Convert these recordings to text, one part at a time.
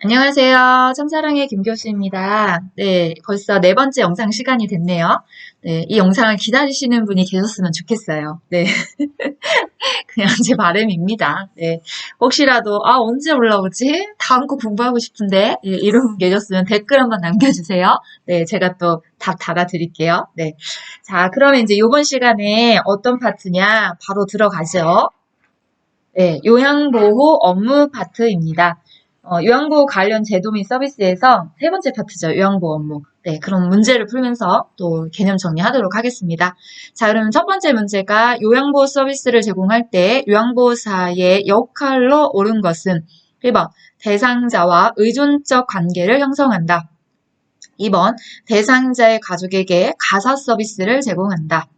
안녕하세요. 참사랑의 김 교수입니다. 네, 벌써 네 번째 영상 시간이 됐네요. 네, 이 영상을 기다리시는 분이 계셨으면 좋겠어요. 네. 그냥 제 바람입니다. 네. 혹시라도, 아, 언제 올라오지? 다음 거 공부하고 싶은데? 예, 이런 분 계셨으면 댓글 한번 남겨주세요. 네, 제가 또 답 달아드릴게요. 네. 자, 그러면 이제 이번 시간에 어떤 파트냐? 바로 들어가죠. 네, 요양보호 업무 파트입니다. 어, 요양보호 관련 제도 및 서비스에서 세 번째 파트죠. 요양보호 업무. 네, 그럼 문제를 풀면서 또 개념 정리하도록 하겠습니다. 자, 그러면 첫 번째 문제가 요양보호 서비스를 제공할 때 요양보호사의 역할로 옳은 것은 1번 대상자와 의존적 관계를 형성한다. 2번 대상자의 가족에게 가사 서비스를 제공한다.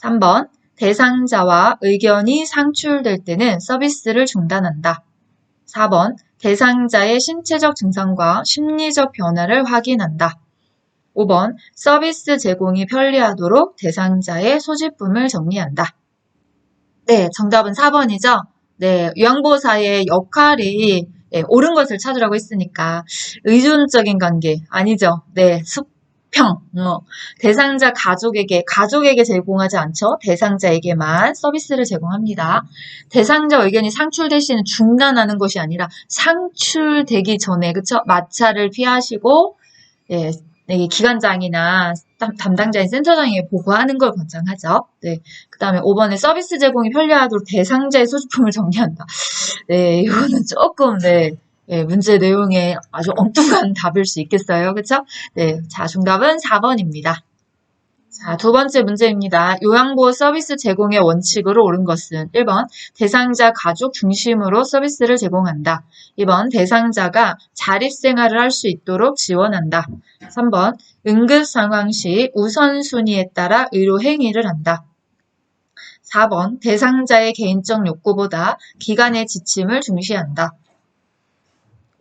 3번 대상자와 의견이 상출될 때는 서비스를 중단한다. 4번 대상자의 신체적 증상과 심리적 변화를 확인한다. 5번 서비스 제공이 편리하도록 대상자의 소지품을 정리한다. 네, 정답은 4번이죠. 네, 요양보호사의 역할이 네, 옳은 것을 찾으라고 했으니까 의존적인 관계 아니죠. 네, 수평 어, 대상자 가족에게 가족에게 제공하지 않죠. 대상자에게만 서비스를 제공합니다. 대상자 의견이 상출될 시는 중단하는 것이 아니라 상출되기 전에 그쵸 마찰을 피하시고 예, 네, 기관장이나 담- 담당자인 센터장에게 보고하는 걸 권장하죠. 네. 그 다음에 5번에 서비스 제공이 편리하도록 대상자의 소지품을 정리한다. 네, 이거는 조금, 네, 예, 문제 내용에 아주 엉뚱한 답일 수 있겠어요. 그쵸? 네. 자, 정답은 4번입니다. 자, 두 번째 문제입니다. 요양보호 서비스 제공의 원칙으로 옳은 것은 1번 대상자 가족 중심으로 서비스를 제공한다. 2번 대상자가 자립생활을 할 수 있도록 지원한다. 3번 응급 상황 시 우선순위에 따라 의료 행위를 한다. 4번 대상자의 개인적 욕구보다 기관의 지침을 중시한다.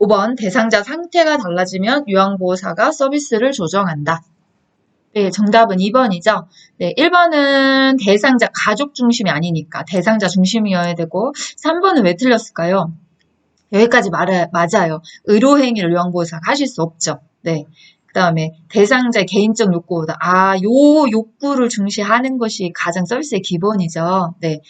5번 대상자 상태가 달라지면 요양보호사가 서비스를 조정한다. 네, 정답은 2번이죠. 네, 1번은 대상자 가족 중심이 아니니까 대상자 중심이어야 되고 3번은 왜 틀렸을까요? 여기까지 말 맞아요. 의료행위를 요양보호사가 하실 수 없죠. 네. 그 다음에 대상자의 개인적 욕구보다 아, 요 욕구를 중시하는 것이 가장 서비스의 기본이죠. 네.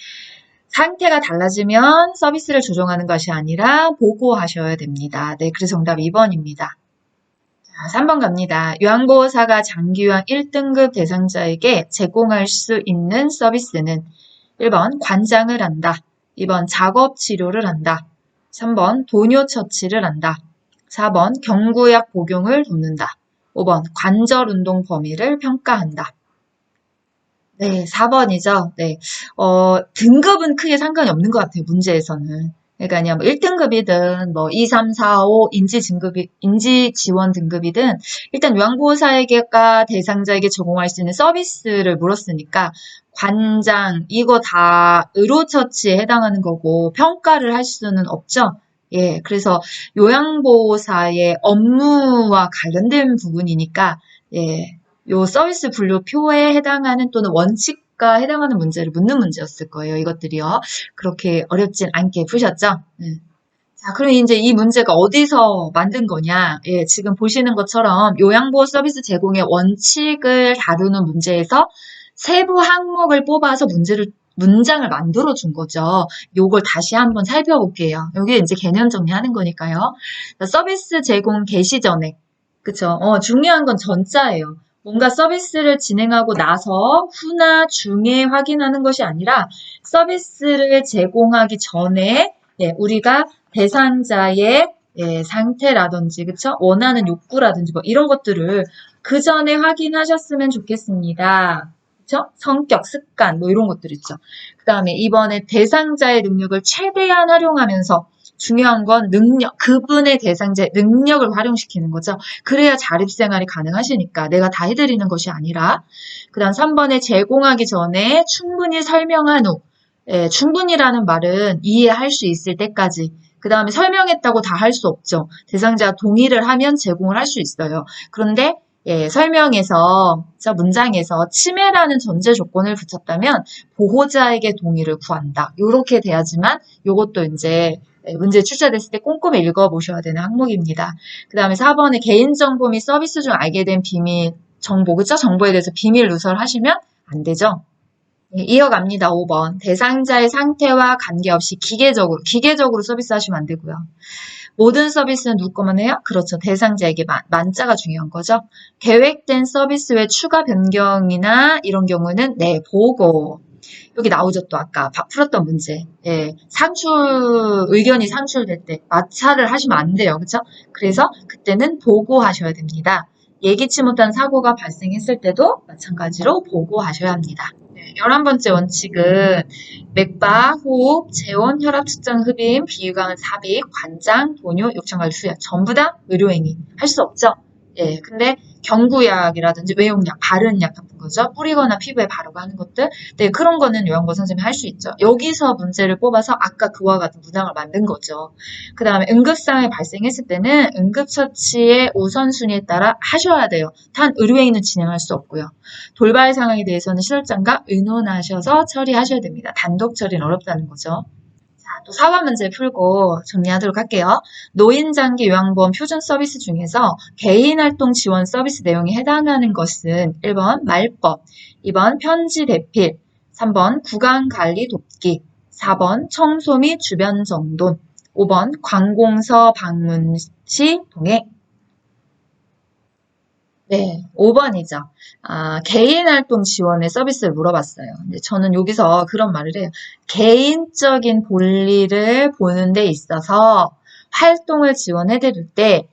상태가 달라지면 서비스를 조정하는 것이 아니라 보고하셔야 됩니다. 네, 그래서 정답 2번입니다. 자, 3번 갑니다. 요양보호사가 장기요양 1등급 대상자에게 제공할 수 있는 서비스는 1번 관장을 한다. 2번 작업 치료를 한다. 3번 도뇨 처치를 한다. 4번 경구약 복용을 돕는다. 5번 관절 운동 범위를 평가한다. 네, 4번이죠. 네. 어, 등급은 크게 상관이 없는 것 같아요, 문제에서는. 그러니까 뭐 1등급이든 뭐 2, 3, 4, 5 인지 등급이 인지 지원 등급이든 일단 요양보호사에게가 대상자에게 제공할 수 있는 서비스를 물었으니까 관장 이거 다 의료처치에 해당하는 거고 평가를 할 수는 없죠. 예, 그래서 요양보호사의 업무와 관련된 부분이니까 예, 요 서비스 분류표에 해당하는 또는 원칙과 해당하는 문제를 묻는 문제였을 거예요. 이것들이요. 그렇게 어렵진 않게 푸셨죠? 네. 자, 그럼 이제 이 문제가 어디서 만든 거냐? 예, 지금 보시는 것처럼 요양보호 서비스 제공의 원칙을 다루는 문제에서 세부 항목을 뽑아서 문제를 문장을 만들어 준 거죠. 요걸 다시 한번 살펴볼게요. 여기 이제 개념 정리하는 거니까요. 서비스 제공 개시 전에 그쵸? 어, 중요한 건 전자예요. 뭔가 서비스를 진행하고 나서 후나 중에 확인하는 것이 아니라 서비스를 제공하기 전에 예, 우리가 대상자의 예, 상태라든지 그쵸? 원하는 욕구라든지 뭐 이런 것들을 그 전에 확인하셨으면 좋겠습니다. 그쵸? 성격, 습관 뭐 이런 것들 있죠. 그 다음에 이번에 대상자의 능력을 최대한 활용하면서 중요한 건 능력, 그분의 대상자의 능력을 활용시키는 거죠. 그래야 자립생활이 가능하시니까 내가 다 해드리는 것이 아니라 그 다음 3번에 제공하기 전에 충분히 설명한 후 예, 충분히라는 말은 이해할 수 있을 때까지 그 다음에 설명했다고 다 할 수 없죠. 대상자가 동의를 하면 제공을 할 수 있어요. 그런데 예, 설명에서 저 문장에서 침해라는 전제 조건을 붙였다면 보호자에게 동의를 구한다. 이렇게 돼야지만 이것도 이제 네, 문제 출제됐을 때 꼼꼼히 읽어보셔야 되는 항목입니다. 그 다음에 4번에 개인정보 및 서비스 중 알게 된 비밀 정보, 그쵸? 정보에 대해서 비밀 누설하시면 안 되죠. 네, 이어갑니다. 5번. 대상자의 상태와 관계없이 기계적으로, 기계적으로 서비스 하시면 안 되고요. 모든 서비스는 누구 거만 해요? 그렇죠. 대상자에게 만, 만자가 중요한 거죠. 계획된 서비스 외 추가 변경이나 이런 경우는 네, 보고. 여기 나오죠. 또 아까 바- 풀었던 문제. 예, 상출, 의견이 상출될 때 마찰을 하시면 안 돼요. 그쵸? 그래서 그때는 보고하셔야 됩니다. 예기치 못한 사고가 발생했을 때도 마찬가지로 보고하셔야 합니다. 네, 11번째 원칙은 맥박, 호흡, 재원, 혈압 측정, 흡입, 비유강은 삽입, 관장, 돈유, 욕창관리, 수약 전부 다 의료행위 할 수 없죠. 예, 근데 경구약이라든지 외용약, 바른약 같은 거죠. 뿌리거나 피부에 바르고 하는 것들. 네, 그런 거는 요양보 선생님이 할 수 있죠. 여기서 문제를 뽑아서 아까 그와 같은 문항을 만든 거죠. 그 다음에 응급상황이 발생했을 때는 응급처치의 우선순위에 따라 하셔야 돼요. 단 의료행위는 진행할 수 없고요. 돌발 상황에 대해서는 시설장과 의논하셔서 처리하셔야 됩니다. 단독 처리는 어렵다는 거죠. 자, 또 4번 문제 풀고 정리하도록 할게요. 노인장기 요양보험 표준 서비스 중에서 개인활동 지원 서비스 내용에 해당하는 것은 1번 말법, 2번 편지 대필, 3번 구강관리 돕기, 4번 청소 및 주변 정돈, 5번 관공서 방문 시 동행. 네, 5번이죠. 아, 개인 활동 지원의 서비스를 물어봤어요. 저는 여기서 그런 말을 해요. 개인적인 볼일을 보는 데 있어서 활동을 지원해 드릴 때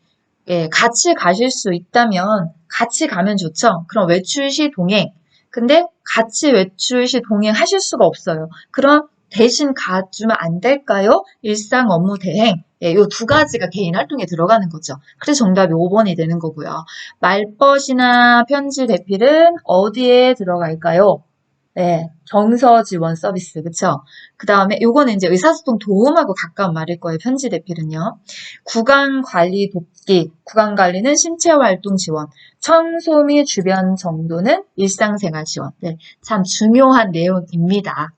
예, 같이 가실 수 있다면 같이 가면 좋죠. 그럼 외출 시 동행. 근데 같이 외출 시 동행하실 수가 없어요. 그럼 대신 가주면 안 될까요? 일상 업무 대행. 예, 요 두 가지가 개인 활동에 들어가는 거죠. 그래서 정답이 5번이 되는 거고요. 말벗이나 편지 대필은 어디에 들어갈까요? 네, 정서 지원 서비스, 그쵸? 그 다음에 요거는 이제 의사소통 도움하고 가까운 말일 거예요, 편지 대필은요. 구강 관리 돕기, 구강 관리는 신체 활동 지원, 청소 및 주변 정도는 일상생활 지원. 네, 참 중요한 내용입니다.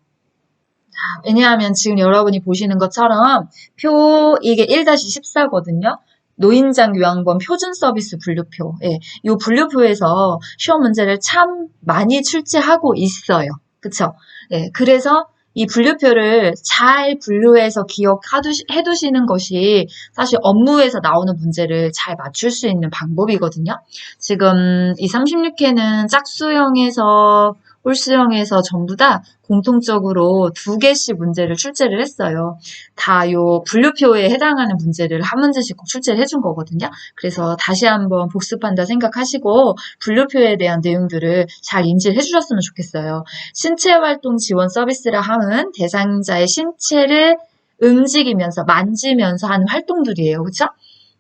자, 왜냐하면 지금 여러분이 보시는 것처럼 표, 이게 1-14거든요. 노인장 요양보험 표준 서비스 분류표. 예, 이 분류표에서 시험 문제를 참 많이 출제하고 있어요. 그쵸? 예, 그래서 이 분류표를 잘 분류해서 기억해두시는 것이 사실 업무에서 나오는 문제를 잘 맞출 수 있는 방법이거든요. 지금 이 36회는 짝수형에서 홀수형에서 전부 다 공통적으로 두 개씩 문제를 출제를 했어요. 다 요 분류표에 해당하는 문제를 한 문제씩 꼭 출제를 해준 거거든요. 그래서 다시 한번 복습한다 생각하시고 분류표에 대한 내용들을 잘 인지를 해주셨으면 좋겠어요. 신체 활동 지원 서비스라 함은 대상자의 신체를 움직이면서 만지면서 하는 활동들이에요.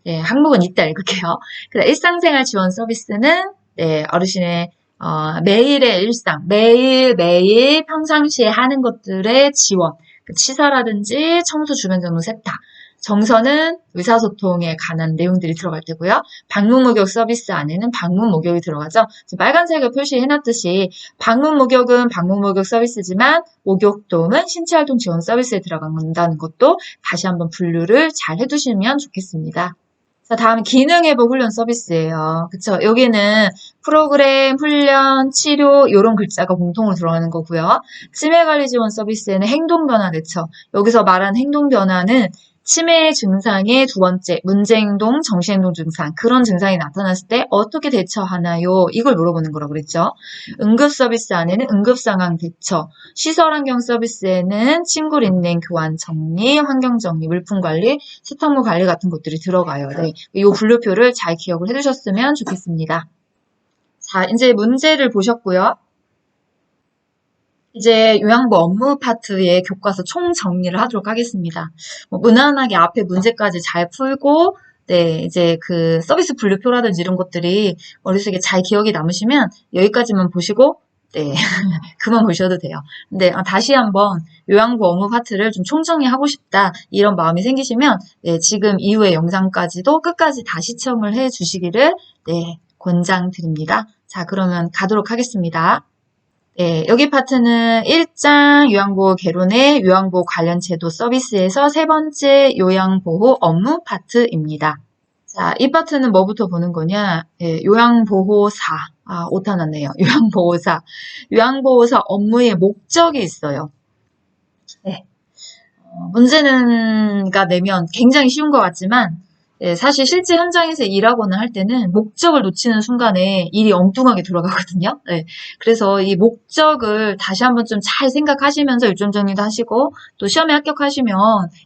네, 항목은 이따 읽을게요. 그래, 일상생활 지원 서비스는 네, 어르신의 어, 매일의 일상, 매일매일 평상시에 하는 것들의 지원, 그 치사라든지 청소 주변 정도 세탁, 정서는 의사소통에 관한 내용들이 들어갈 테고요. 방문 목욕 서비스 안에는 방문 목욕이 들어가죠. 빨간색을 표시해놨듯이 방문 목욕은 방문 목욕 서비스지만 목욕 도움은 신체활동 지원 서비스에 들어간다는 것도 다시 한번 분류를 잘 해두시면 좋겠습니다. 자, 다음 기능 회복 훈련 서비스예요. 그쵸? 여기는 프로그램, 훈련, 치료 이런 글자가 공통으로 들어가는 거고요. 치매 관리 지원 서비스에는 행동 변화 대처. 여기서 말한 행동 변화는 치매 증상의 두 번째, 문제행동, 정시행동 증상. 그런 증상이 나타났을 때 어떻게 대처하나요? 이걸 물어보는 거라고 그랬죠. 응급 서비스 안에는 응급 상황 대처. 시설 환경 서비스에는 친구 인냉 교환 정리, 환경 정리, 물품 관리, 세탁물 관리 같은 것들이 들어가요. 네. 이 분류표를 잘 기억을 해두셨으면 좋겠습니다. 자, 이제 문제를 보셨고요. 이제 요양보 업무 파트의 교과서 총 정리를 하도록 하겠습니다. 뭐 무난하게 앞에 문제까지 잘 풀고, 네, 이제 그 서비스 분류표라든지 이런 것들이 머릿속에 잘 기억이 남으시면 여기까지만 보시고, 네, 그만 보셔도 돼요. 근데 아, 다시 한번 요양보 업무 파트를 좀 총정리하고 싶다, 이런 마음이 생기시면, 네, 지금 이후의 영상까지도 끝까지 다 시청을 해 주시기를, 네, 권장드립니다. 자, 그러면 가도록 하겠습니다. 네, 여기 파트는 1장 요양보호 개론의 요양보호 관련 제도 서비스에서 세 번째 요양보호 업무 파트입니다. 자, 이 파트는 뭐부터 보는 거냐? 예, 요양보호사. 아, 오타 났네요. 요양보호사. 요양보호사 업무의 목적이 있어요. 네. 어, 문제는 가 내면 굉장히 쉬운 것 같지만, 예, 사실 실제 현장에서 일하거나 할 때는 목적을 놓치는 순간에 일이 엉뚱하게 돌아가거든요. 네. 그래서 이 목적을 다시 한번 좀 잘 생각하시면서 요점 정리도 하시고 또 시험에 합격하시면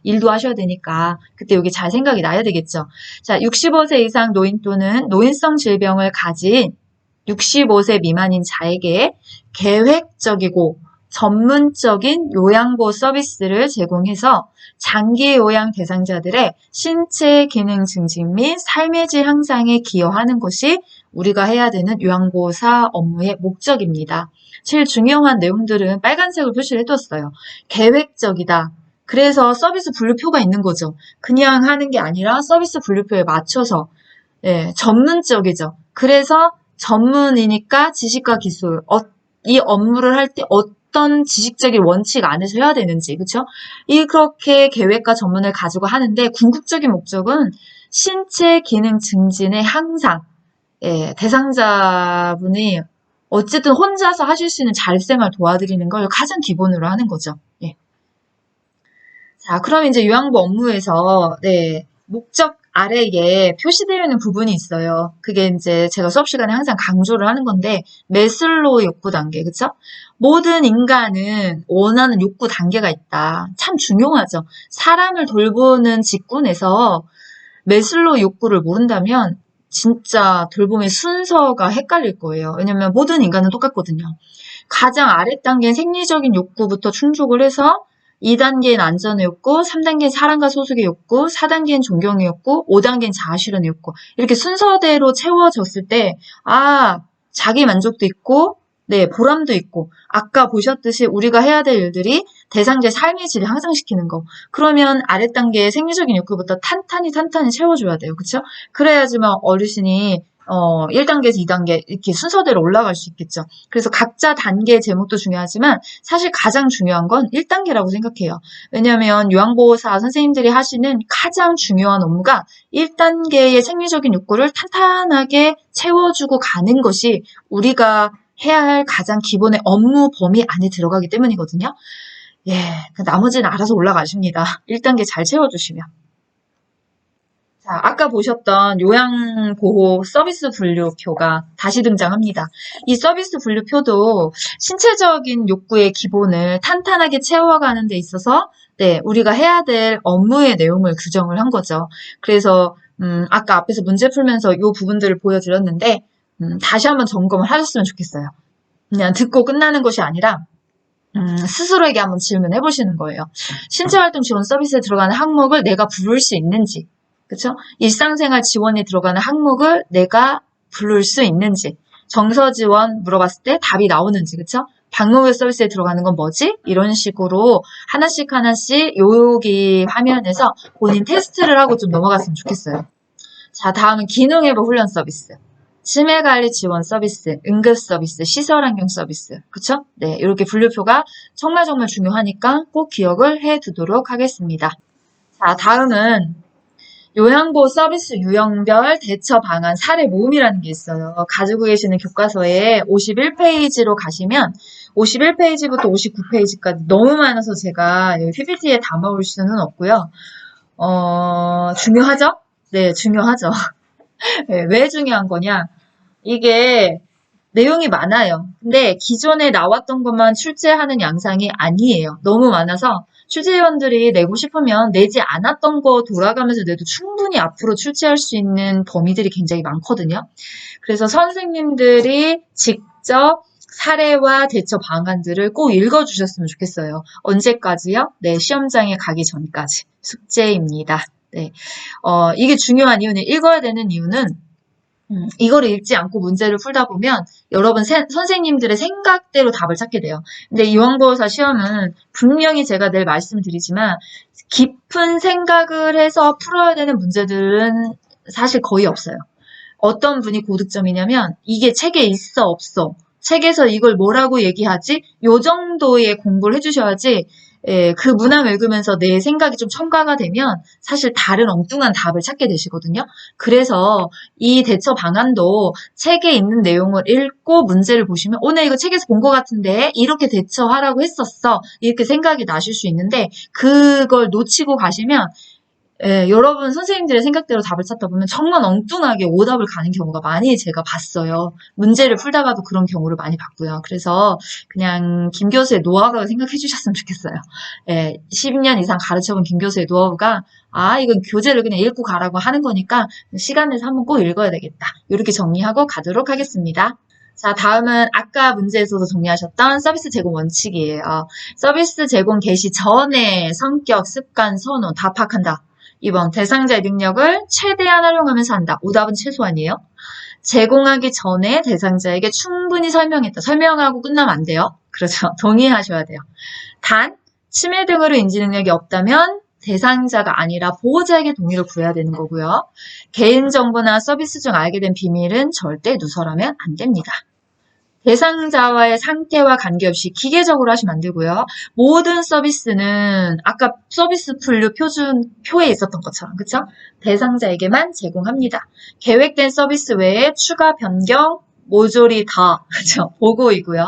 일도 하셔야 되니까 그때 여기 잘 생각이 나야 되겠죠. 자, 65세 이상 노인 또는 노인성 질병을 가진 65세 미만인 자에게 계획적이고 전문적인 요양보호 서비스를 제공해서 장기 요양 대상자들의 신체 기능 증진 및 삶의 질 향상에 기여하는 것이 우리가 해야 되는 요양보호사 업무의 목적입니다. 제일 중요한 내용들은 빨간색으로 표시를 해뒀어요. 계획적이다. 그래서 서비스 분류표가 있는 거죠. 그냥 하는 게 아니라 서비스 분류표에 맞춰서 예, 전문적이죠. 그래서 전문이니까 지식과 기술, 어, 이 업무를 할 때 어떤 지식적인 원칙 안에서 해야 되는지, 그쵸? 이렇게 계획과 전문을 가지고 하는데 궁극적인 목적은 신체 기능 증진의 향상, 예, 대상자분이 어쨌든 혼자서 하실 수 있는 자립생활 도와드리는 걸 가장 기본으로 하는 거죠. 예. 자, 그럼 이제 요양보 업무에서, 네, 목적 아래에 표시되어 있는 부분이 있어요. 그게 이제 제가 수업 시간에 항상 강조를 하는 건데, 메슬로우 욕구 단계, 그쵸? 모든 인간은 원하는 욕구 단계가 있다. 참 중요하죠. 사람을 돌보는 직군에서 메슬로우 욕구를 모른다면 진짜 돌봄의 순서가 헷갈릴 거예요. 왜냐면 모든 인간은 똑같거든요. 가장 아래 단계는 생리적인 욕구부터 충족을 해서 2단계는 안전의 욕구, 3단계는 사랑과 소속의 욕구, 4단계는 존경의 욕구, 5단계는 자아실현의 욕구. 이렇게 순서대로 채워졌을 때, 아, 자기 만족도 있고, 네, 보람도 있고, 아까 보셨듯이 우리가 해야 될 일들이 대상자의 삶의 질을 향상시키는 거. 그러면 아래 단계의 생리적인 욕구부터 탄탄히 탄탄히 채워줘야 돼요. 그쵸? 그래야지만 어르신이 어, 1단계에서 2단계 이렇게 순서대로 올라갈 수 있겠죠. 그래서 각자 단계 제목도 중요하지만 사실 가장 중요한 건 1단계라고 생각해요. 왜냐하면 요양보호사 선생님들이 하시는 가장 중요한 업무가 1단계의 생리적인 욕구를 탄탄하게 채워주고 가는 것이 우리가 해야 할 가장 기본의 업무 범위 안에 들어가기 때문이거든요. 예, 그 나머지는 알아서 올라가십니다. 1단계 잘 채워주시면. 자, 아까 보셨던 요양보호 서비스 분류표가 다시 등장합니다. 이 서비스 분류표도 신체적인 욕구의 기본을 탄탄하게 채워가는 데 있어서 네, 우리가 해야 될 업무의 내용을 규정을 한 거죠. 그래서 음, 아까 앞에서 문제 풀면서 이 부분들을 보여드렸는데 음, 다시 한번 점검을 하셨으면 좋겠어요. 그냥 듣고 끝나는 것이 아니라 음, 스스로에게 한번 질문해 보시는 거예요. 신체활동 지원 서비스에 들어가는 항목을 내가 부를 수 있는지, 그쵸? 일상생활 지원에 들어가는 항목을 내가 부를 수 있는지, 정서 지원 물어봤을 때 답이 나오는지, 그쵸? 방문별 서비스에 들어가는 건 뭐지? 이런 식으로 하나씩 하나씩 여기 화면에서 본인 테스트를 하고 좀 넘어갔으면 좋겠어요. 자, 다음은 기능회복 훈련 서비스. 치매 관리 지원 서비스, 응급 서비스, 시설 환경 서비스. 그쵸? 네, 이렇게 분류표가 정말 정말 중요하니까 꼭 기억을 해 두도록 하겠습니다. 자, 다음은 요양보호 서비스 유형별 대처 방안 사례 모음이라는 게 있어요. 가지고 계시는 교과서에 51페이지로 가시면 51페이지부터 59페이지까지 너무 많아서 제가 여기 PPT에 담아올 수는 없고요. 어, 중요하죠? 네, 중요하죠. 네, 왜 중요한 거냐? 이게 내용이 많아요. 근데 기존에 나왔던 것만 출제하는 양상이 아니에요. 너무 많아서 출제위원들이 내고 싶으면 내지 않았던 거 돌아가면서 내도 충분히 앞으로 출제할 수 있는 범위들이 굉장히 많거든요. 그래서 선생님들이 직접 사례와 대처 방안들을 꼭 읽어주셨으면 좋겠어요. 언제까지요? 네, 시험장에 가기 전까지. 숙제입니다. 네. 어, 이게 중요한 이유는, 읽어야 되는 이유는 음, 이거를 읽지 않고 문제를 풀다 보면 여러분 세, 선생님들의 생각대로 답을 찾게 돼요. 근데 이왕보호사 시험은 분명히 제가 늘 말씀드리지만 깊은 생각을 해서 풀어야 되는 문제들은 사실 거의 없어요. 어떤 분이 고득점이냐면 이게 책에 있어 없어 책에서 이걸 뭐라고 얘기하지? 요 정도의 공부를 해주셔야지 예, 그 문항을 읽으면서 내 생각이 좀 첨가가 되면 사실 다른 엉뚱한 답을 찾게 되시거든요. 그래서 이 대처 방안도 책에 있는 내용을 읽고 문제를 보시면 오늘 이거 책에서 본 것 같은데 이렇게 대처하라고 했었어. 이렇게 생각이 나실 수 있는데 그걸 놓치고 가시면 예, 여러분 선생님들의 생각대로 답을 찾다 보면 정말 엉뚱하게 오답을 가는 경우가 많이 제가 봤어요. 문제를 풀다가도 그런 경우를 많이 봤고요. 그래서 그냥 김 교수의 노하우라고 생각해 주셨으면 좋겠어요. 예, 10년 이상 가르쳐본 김 교수의 노하우가 아, 이건 교재를 그냥 읽고 가라고 하는 거니까 시간 내서 한번 꼭 읽어야 되겠다. 이렇게 정리하고 가도록 하겠습니다. 자, 다음은 아까 문제에서도 정리하셨던 서비스 제공 원칙이에요. 서비스 제공 개시 전에 성격, 습관, 선호 다 파악한다. 2번 대상자의 능력을 최대한 활용하면서 한다. 오답은 최소한이에요. 제공하기 전에 대상자에게 충분히 설명했다. 설명하고 끝나면 안 돼요. 그렇죠. 동의하셔야 돼요. 단, 치매 등으로 인지 능력이 없다면 대상자가 아니라 보호자에게 동의를 구해야 되는 거고요. 개인정보나 서비스 중 알게 된 비밀은 절대 누설하면 안 됩니다. 대상자와의 상태와 관계없이 기계적으로 하시면 안 되고요. 모든 서비스는 아까 서비스 분류 표준 표에 있었던 것처럼 그쵸? 대상자에게만 제공합니다. 계획된 서비스 외에 추가 변경, 모조리 다 그쵸? 보고이고요.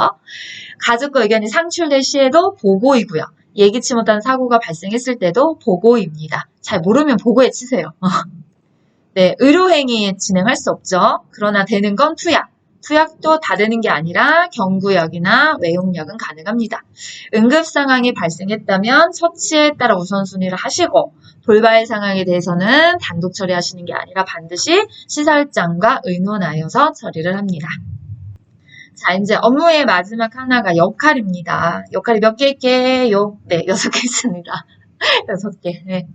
가족과 의견이 상출될 시에도 보고이고요. 예기치 못한 사고가 발생했을 때도 보고입니다. 잘 모르면 보고에 치세요. 네, 의료행위 진행할 수 없죠. 그러나 되는 건 투약. 투약도 다 되는 게 아니라 경구역이나 외용역은 가능합니다. 응급 상황이 발생했다면 처치에 따라 우선순위를 하시고 돌발 상황에 대해서는 단독 처리하시는 게 아니라 반드시 시설장과 의논하여서 처리를 합니다. 자, 이제 업무의 마지막 하나가 역할입니다. 역할이 몇 개 있게요? 네, 여섯 개 있습니다. 여섯 개. 네.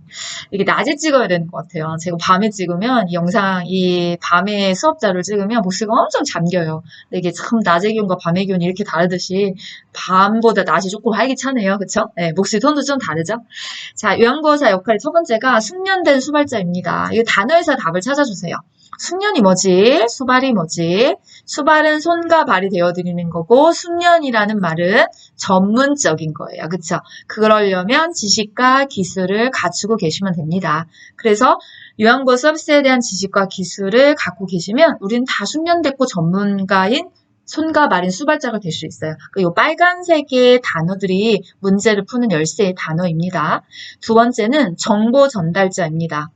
이게 낮에 찍어야 되는 것 같아요. 제가 밤에 찍으면 이 영상, 이 밤에 수업자를 찍으면 목소리가 엄청 잠겨요. 근데 이게 참 낮의 기온과 밤의 기온이 이렇게 다르듯이 밤보다 낮이 조금 활기차네요. 그쵸? 네, 목소리 톤도 좀 다르죠? 자, 요양보호사 역할 첫 번째가 숙련된 수발자입니다. 이 단어에서 답을 찾아주세요. 숙련이 뭐지? 수발이 뭐지? 수발은 손과 발이 되어드리는 거고 숙련이라는 말은 전문적인 거예요. 그쵸? 그러려면 지식과 기술을 갖추고 계시면 됩니다. 그래서 요양보 서비스에 대한 지식과 기술을 갖고 계시면 우리는 다 숙련됐고 전문가인 손과 발인 수발자가 될 수 있어요. 이 빨간색의 단어들이 문제를 푸는 열쇠의 단어입니다. 두 번째는 정보 전달자입니다.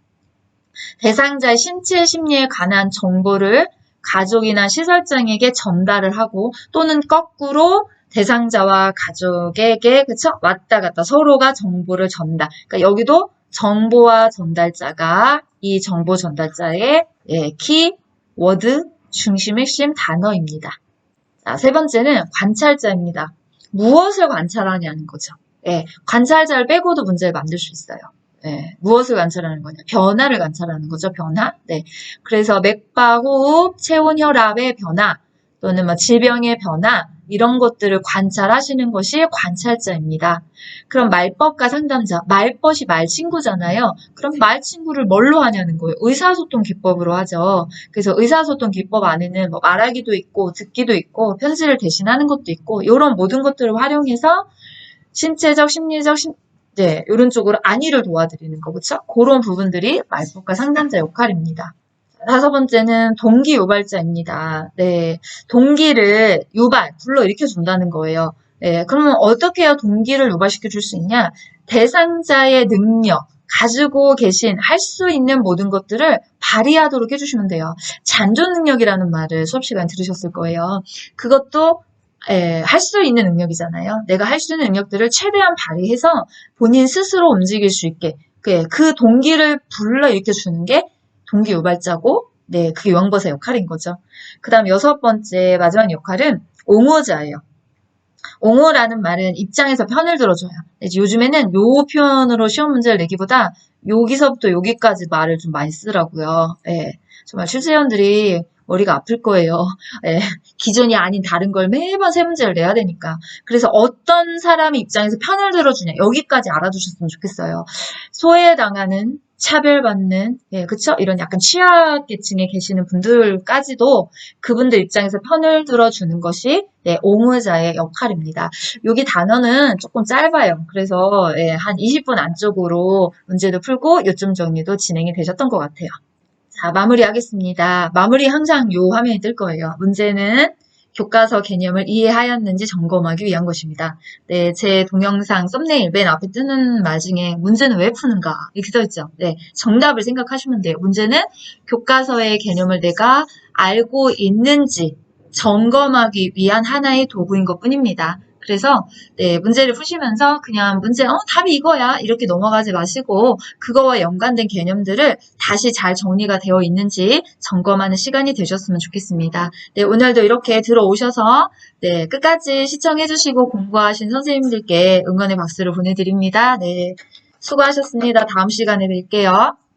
대상자의 신체 심리에 관한 정보를 가족이나 시설장에게 전달을 하고 또는 거꾸로 대상자와 가족에게 그쵸 왔다 갔다 서로가 정보를 전달. 그러니까 여기도 정보와 전달자가 이 정보 전달자의 예, 키 워드 중심 핵심 단어입니다. 자, 세 번째는 관찰자입니다. 무엇을 관찰하냐는 거죠. 예, 관찰자를 빼고도 문제를 만들 수 있어요. 네, 무엇을 관찰하는 거냐? 변화를 관찰하는 거죠, 변화. 네. 그래서 맥박, 호흡, 체온, 혈압의 변화, 또는 뭐 질병의 변화, 이런 것들을 관찰하시는 것이 관찰자입니다. 그럼 말법과 상담자, 말벗이 말친구잖아요. 그럼 말친구를 뭘로 하냐는 거예요. 의사소통 기법으로 하죠. 그래서 의사소통 기법 안에는 뭐 말하기도 있고, 듣기도 있고, 편지를 대신하는 것도 있고, 이런 모든 것들을 활용해서 신체적, 심리적, 심, 네, 이런 쪽으로 안위를 도와드리는 거, 그쵸? 그런 부분들이 말법과 상담자 역할입니다. 다섯 번째는 동기 유발자입니다. 네, 동기를 유발, 불러일으켜 준다는 거예요. 네, 그러면 어떻게 해야 동기를 유발시켜 줄 수 있냐? 대상자의 능력, 가지고 계신 할 수 있는 모든 것들을 발휘하도록 해주시면 돼요. 잔존 능력이라는 말을 수업 시간에 들으셨을 거예요. 그것도 예, 할수 있는 능력이잖아요. 내가 할 수 있는 능력들을 최대한 발휘해서 본인 스스로 움직일 수 있게 그, 그 동기를 불러일으켜 주는 게 동기 유발자고 네, 그게 요양보사 역할인 거죠. 그 다음 여섯 번째 마지막 역할은 옹호자예요. 옹호라는 말은 입장에서 편을 들어줘요. 요즘에는 요 표현으로 시험 문제를 내기보다 여기서부터 여기까지 말을 좀 많이 쓰더라고요. 예, 정말 출제위원들이 머리가 아플 거예요. 예, 기존이 아닌 다른 걸 매번 세 문제를 내야 되니까. 그래서 어떤 사람의 입장에서 편을 들어주냐 여기까지 알아두셨으면 좋겠어요. 소외당하는 차별받는, 예, 그쵸? 이런 약간 취약계층에 계시는 분들까지도 그분들 입장에서 편을 들어주는 것이, 네, 옹의자의 역할입니다. 여기 단어는 조금 짧아요. 그래서, 예, 한 20분 안쪽으로 문제도 풀고 요점 정리도 진행이 되셨던 것 같아요. 자, 마무리하겠습니다. 마무리 항상 요 화면이 뜰 거예요. 문제는 교과서 개념을 이해하였는지 점검하기 위한 것입니다. 네, 제 동영상 썸네일 맨 앞에 뜨는 말 중에 문제는 왜 푸는가 이렇게 써있죠. 네, 정답을 생각하시면 돼요. 문제는 교과서의 개념을 내가 알고 있는지 점검하기 위한 하나의 도구인 것 뿐입니다. 그래서 네, 문제를 푸시면서 그냥 문제 어 답이 이거야 이렇게 넘어가지 마시고 그거와 연관된 개념들을 다시 잘 정리가 되어 있는지 점검하는 시간이 되셨으면 좋겠습니다. 네, 오늘도 이렇게 들어오셔서 네, 끝까지 시청해 주시고 공부하신 선생님들께 응원의 박수를 보내드립니다. 네, 수고하셨습니다. 다음 시간에 뵐게요.